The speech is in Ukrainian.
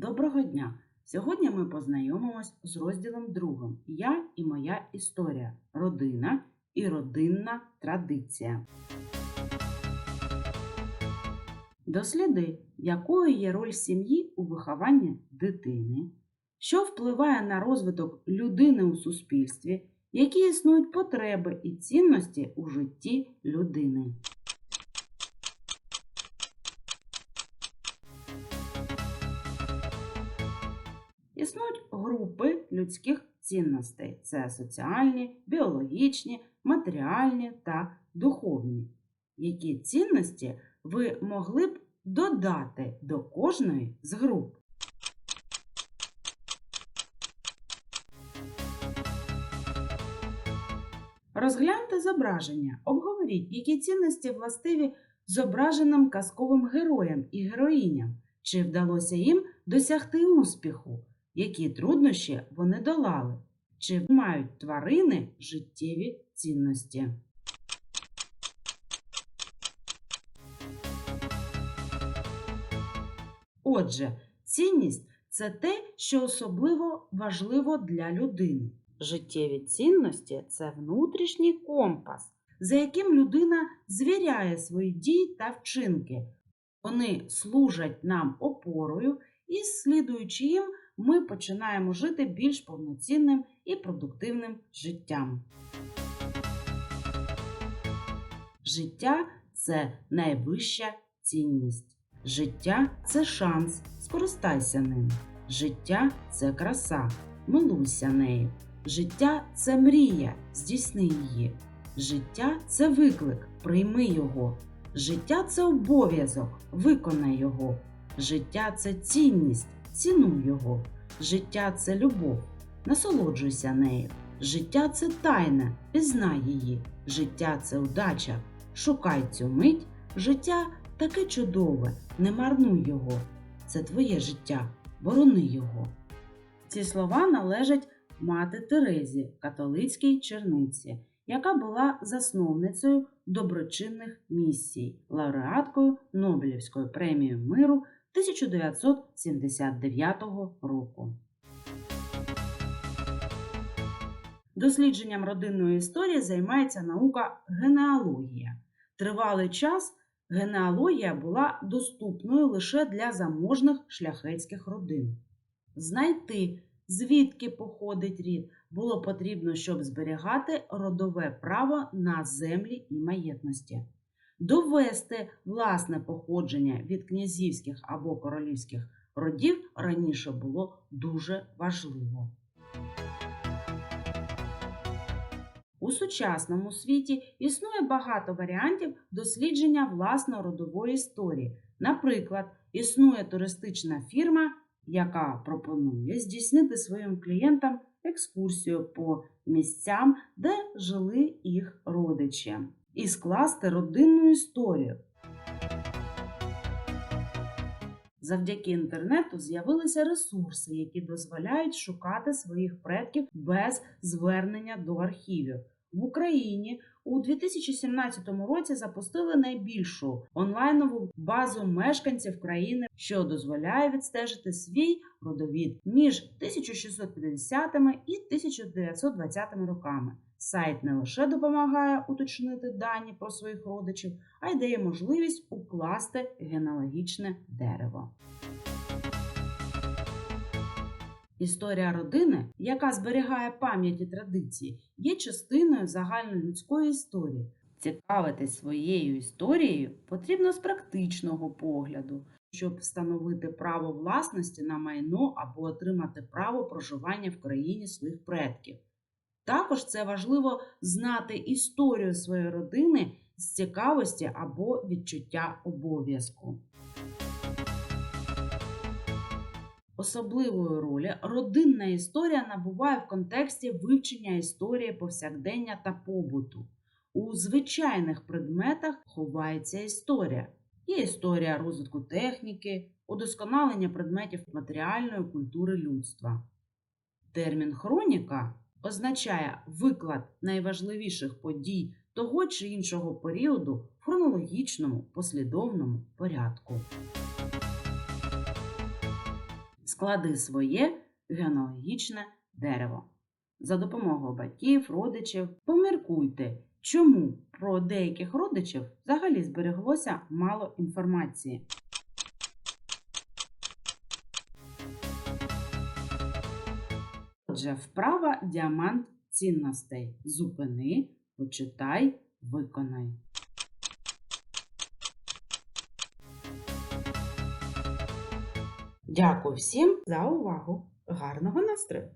Доброго дня! Сьогодні ми познайомимось з розділом другим Я і моя історія. Родина і родинна традиція. Досліди, якою є роль сім'ї у вихованні дитини, що впливає на розвиток людини у суспільстві, які існують потреби і цінності у житті людини. Існують групи людських цінностей: це соціальні, біологічні, матеріальні та духовні. Які цінності ви могли б додати до кожної з груп? Розгляньте зображення, обговоріть, які цінності властиві зображеним казковим героям і героїням, чи вдалося їм досягти успіху, які труднощі вони долали, чи мають тварини життєві цінності. Отже, цінність це те, що особливо важливо для людини. Життєві цінності це внутрішній компас, за яким людина звіряє свої дії та вчинки. Вони служать нам опорою, і, слідуючи їм, ми починаємо жити більш повноцінним і продуктивним життям. Життя це найвища цінність. Життя це шанс, скористайся ним. Життя це краса, милуйся нею. Життя це мрія, здійсни її. Життя це виклик, прийми його. Життя це обов'язок, виконай його. Життя це цінність, цінуй його. Життя це любов, насолоджуйся нею. Життя це тайна, пізнай її. Життя це удача. Шукай цю мить. Життя таке чудове, не марнуй його. Це твоє життя, борони його. Ці слова належать мати Терезі, католицькій черниці, яка була засновницею доброчинних місій, лауреаткою Нобелівської премії миру 1979 року. Дослідженням родинної історії займається наука генеалогія. Тривалий час генеалогія була доступною лише для заможних шляхетських родин. Знайти, звідки походить рід, було потрібно, щоб зберігати родове право на землі і маєтності. Довести власне походження від князівських або королівських родів раніше було дуже важливо. У сучасному світі існує багато варіантів дослідження власної родової історії. Наприклад, існує туристична фірма, яка пропонує здійснити своїм клієнтам екскурсію по місцям, де жили їх родичі, і скласти родинну історію. Завдяки інтернету з'явилися ресурси, які дозволяють шукати своїх предків без звернення до архівів. В Україні у 2017 році запустили найбільшу онлайнову базу мешканців країни, що дозволяє відстежити свій родовід між 1650 і 1920 роками. Сайт не лише допомагає уточнити дані про своїх родичів, а й дає можливість укласти генеалогічне дерево. Історія родини, яка зберігає пам'ять і традиції, є частиною загальнолюдської історії. Цікавитись своєю історією потрібно з практичного погляду, щоб встановити право власності на майно або отримати право проживання в країні своїх предків. Також це важливо знати історію своєї родини з цікавості або відчуття обов'язку. Особливої ролі родинна історія набуває в контексті вивчення історії повсякдення та побуту. У звичайних предметах ховається історія. Є історія розвитку техніки, удосконалення предметів матеріальної культури людства. Термін хроніка означає виклад найважливіших подій того чи іншого періоду в хронологічному послідовному порядку. Склади своє генеалогічне дерево. За допомогою батьків, родичів поміркуйте, чому про деяких родичів взагалі збереглося мало інформації. Отже, вправа діамант цінностей. Зупини, почитай, виконай. Дякую всім за увагу. Гарного настрою!